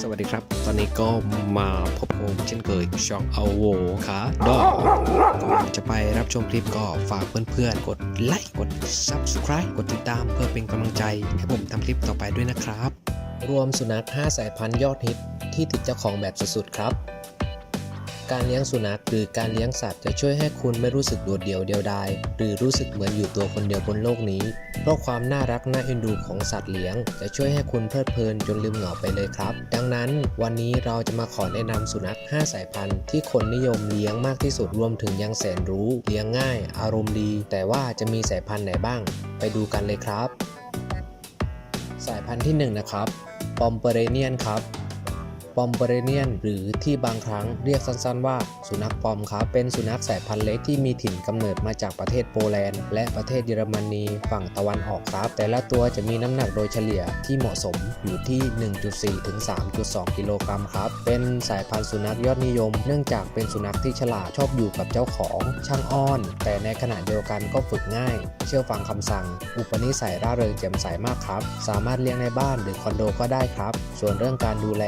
สวัสดีครับ ตอนนี้ก็มาพบผมเช่นเคยช่องเอาโวขาดอก่อนจะไปรับชมคลิปก็ฝากเพื่อนๆ กดไลค์กด Subscribe กดติดตามเพื่อเป็นกำลังใจ ให้ผมทำคลิปต่อไปด้วยนะครับ รวมสุนัข 5 สายพันธุ์ยอดฮิตที่ติดเจ้าของแบบสุดๆครับ การเลี้ยงสุนัขหรือการเลี้ยงสัตว์จะช่วยให้คุณไม่รู้สึกโดดเดี่ยวเดียวดายหรือรู้สึกเหมือนอยู่ตัวคนเดียวบนโลกนี้ เพราะความน่ารักน่าเอ็นดูของสัตว์เลี้ยง จะช่วยให้คุณเพลิดเพลินจนลืมเหงาไปเลยครับ ดังนั้นวันนี้เราจะมาขอแนะนำสุนัข 5 สายพันธุ์ที่คนนิยมเลี้ยงมากที่สุดรวมถึงยังแสนรู้ เลี้ยงง่าย อารมณ์ดี แต่ว่าจะมีสายพันธุ์ไหนบ้าง ไปดูกันเลยครับ สายพันธุ์ที่หนึ่งนะครับปอมเปอเรเนียนครับ ปอมเปเรเนียน หรือที่บางครั้งเรียกสั้นๆว่า สุนัขปอมครับเป็นสุนัขสายพันธุ์เล็กที่มีถิ่นกำเนิดมาจากประเทศโปแลนด์ และประเทศเยอรมนีฝั่งตะวันออกครับ แต่ละตัวจะมีน้ำหนักโดยเฉลี่ยที่เหมาะสมอยู่ที่ 1.4 ถึง 3.2 กิโลกรัมครับ เป็นสายพันธุ์สุนัขยอดนิยม เนื่องจากเป็นสุนัขที่ฉลาดชอบอยู่กับเจ้าของช่างอ้อน แต่ในขณะเดียวกันก็ฝึกง่าย เชื่อฟังคำสั่ง อุปนิสัยร่าเริงแจ่มใสมากครับ สามารถเลี้ยงในบ้านหรือคอนโดก็ได้ครับ ส่วนเรื่องการดูแล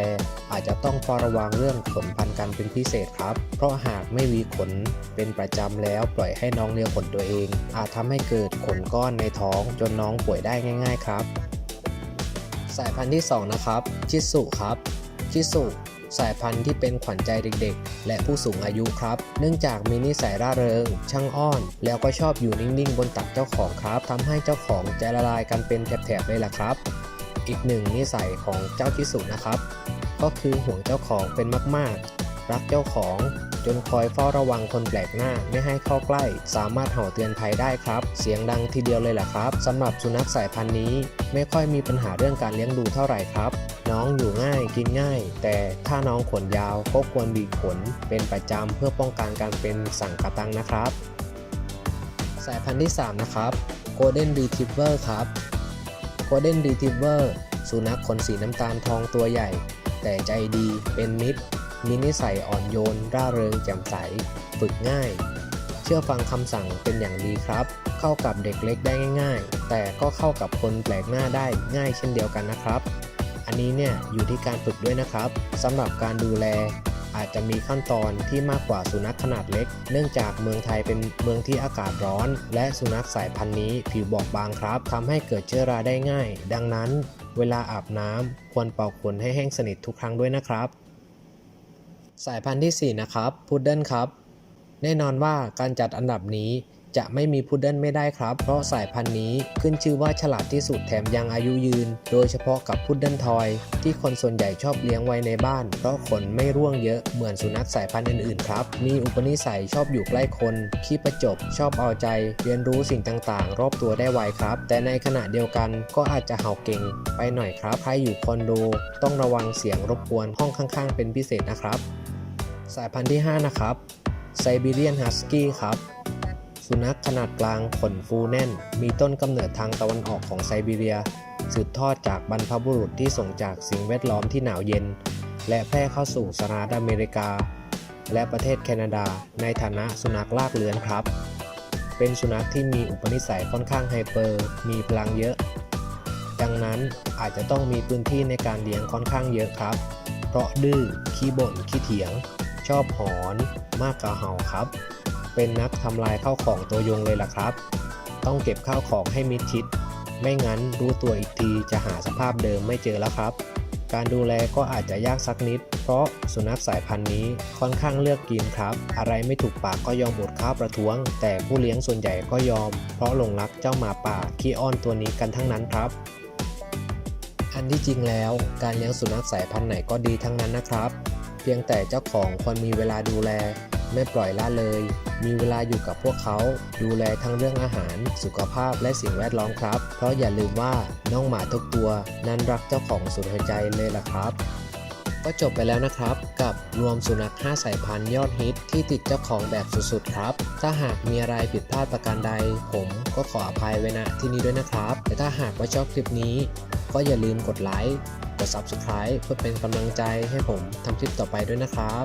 อาจจะต้องเฝ้าระวังเรื่องขนพันกันเป็นพิเศษครับ เพราะหากไม่หวีขนเป็นประจำแล้วปล่อยให้น้องเลียขนตัวเอง อาจทำให้เกิดขนก้อนในท้องจนน้องป่วยได้ง่าย ๆ ครับ สายพันธุ์ที่ 2 นะครับ ชิสุครับ ชิสุสายพันธุ์ที่เป็นขวัญใจเด็กๆ และผู้สูงอายุครับ เนื่องจากมีนิสัยร่าเริง ช่างอ้อน แล้วก็ชอบอยู่นิ่งๆ บนตักเจ้าของครับทำให้เจ้าของใจละลายกันเป็นแถบๆเลยล่ะครับ อีกหนึ่งนิสัยของเจ้าชิสุนะครับ ก็คือห่วงเจ้าของเป็นมาก ๆ รักเจ้าของจนคอยเฝ้าระวังคนแปลกหน้าไม่ให้เข้าใกล้ สามารถเห่าเตือนภัยได้ครับ เสียงดังทีเดียวเลยแหละครับสำหรับสุนัขสายพันธุ์นี้ ไม่ค่อยมีปัญหาเรื่องการเลี้ยงดูเท่าไหร่ครับ น้องอยู่ง่ายกินง่าย แต่ถ้าน้องขนยาวก็ควรบีบขนเป็นประจำเพื่อป้องกันการเป็นสังกระตังนะครับ สายพันธุ์ที่ 3 นะครับ Golden Retriever ครับ Golden Retriever สุนัขขนสีน้ำตาลทองตัวใหญ่ แต่ใจดีเป็นมิตร มีนิสัยอ่อนโยน ร่าเริงแจ่มใส ฝึกง่าย เชื่อฟังคำสั่งเป็นอย่างดีครับ เข้ากับเด็กเล็กได้ง่าย ๆ แต่ก็เข้ากับคนแปลกหน้าได้ง่ายเช่นเดียวกันนะครับ อันนี้เนี่ยอยู่ที่การฝึกด้วยนะครับสำหรับการดูแลอาจจะมีขั้นตอนที่มากกว่าสุนัขขนาดเล็ก เนื่องจากเมืองไทยเป็นเมืองที่อากาศร้อน และสุนัขสายพันธุ์นี้ผิวบอบบางครับทำให้เกิดเชื้อราได้ง่าย ดังนั้น เวลาอาบน้ำควรเป่าขนให้แห้งสนิททุกครั้งด้วยนะครับ สายพันธุ์ที่ 4 นะครับพุดเดิ้ลครับ แน่นอนว่าการจัดอันดับนี้ จะไม่มีพุดเดิ้ลไม่ได้ครับ เพราะสายพันธุ์นี้ขึ้นชื่อว่าฉลาดที่สุดแถมยังอายุยืน โดยเฉพาะกับพุดเดิ้ลทอย ที่คนส่วนใหญ่ชอบเลี้ยงไว้ในบ้าน เพราะขนไม่ร่วงเยอะเหมือนสุนัขสายพันธุ์อื่นๆครับ มีอุปนิสัยชอบอยู่ใกล้คนขี้ประจบ ชอบเอาใจ เรียนรู้สิ่งต่างๆ รอบตัวได้ไวครับ แต่ในขณะเดียวกันก็อาจจะเห่าเก่ง ไปหน่อยครับใครอยู่คอนโด ต้องระวังเสียงรบกวนห้องข้าง ๆ เป็นพิเศษนะครับ สายพันธุ์ที่ 5 นะครับไซบีเรียนฮัสกี้ครับ สุนัขขนาดกลางขนฟูแน่น มีต้นกำเนิดทางตะวันออกของไซบีเรีย สืบทอดจากบรรพบุรุษที่ส่งจากสิ่งแวดล้อมที่หนาวเย็น และแพร่เข้าสู่สหรัฐอเมริกา และประเทศแคนาดา ในฐานะสุนัขลากเลื้อนครับ เป็นสุนัขที่มีอุปนิสัยค่อนข้างไฮเปอร์ มีพลังเยอะ ดังนั้นอาจจะต้องมีพื้นที่ในการเลี้ยงค่อนข้างเยอะครับ เพราะดื้อขี้บ่นขี้เถียง ชอบหอน มากกว่าเห่าครับ เป็นนักทำลายข้าวของตัวยงเลยล่ะครับ ต้องเก็บข้าวของให้มิดชิด ไม่งั้นรู้ตัวอีกทีจะหาสภาพเดิมไม่เจอแล้วครับ การดูแลก็อาจจะยากสักนิด เพราะสุนัขสายพันธุ์นี้ค่อนข้างเลือกกินครับ อะไรไม่ถูกปากก็ยอมอดข้าวประท้วง แต่ผู้เลี้ยงส่วนใหญ่ก็ยอม เพราะหลงรักเจ้าหมาป่าขี้อ้อนตัวนี้กันทั้งนั้นครับอันที่จริงแล้วการเลี้ยงสุนัขสายพันธุ์ไหนก็ดีทั้งนั้นนะครับ เพียงแต่เจ้าของควรมีเวลาดูแล ไม่ปล่อยละเลย มีเวลาอยู่กับพวกเขา ดูแลทั้งเรื่องอาหาร สุขภาพและสิ่งแวดล้อมครับ เพราะอย่าลืมว่าน้องหมาทุกตัวนั้นรักเจ้าของสุดหัวใจเลยล่ะครับก็จบไปแล้วนะครับกับรวมสุนัข 5 สายพันธุ์ยอดฮิตที่ติดเจ้าของแบบสุดๆครับ ถ้าหากมีอะไรผิดพลาดประการใด ผมก็ขออภัยไว้ณที่นี้ด้วยนะครับ แต่ถ้าหากว่าชอบคลิปนี้ ก็อย่าลืมกดไลค์กด Subscribe เพื่อเป็นกำลังใจให้ผมทำคลิปต่อไปด้วยนะครับ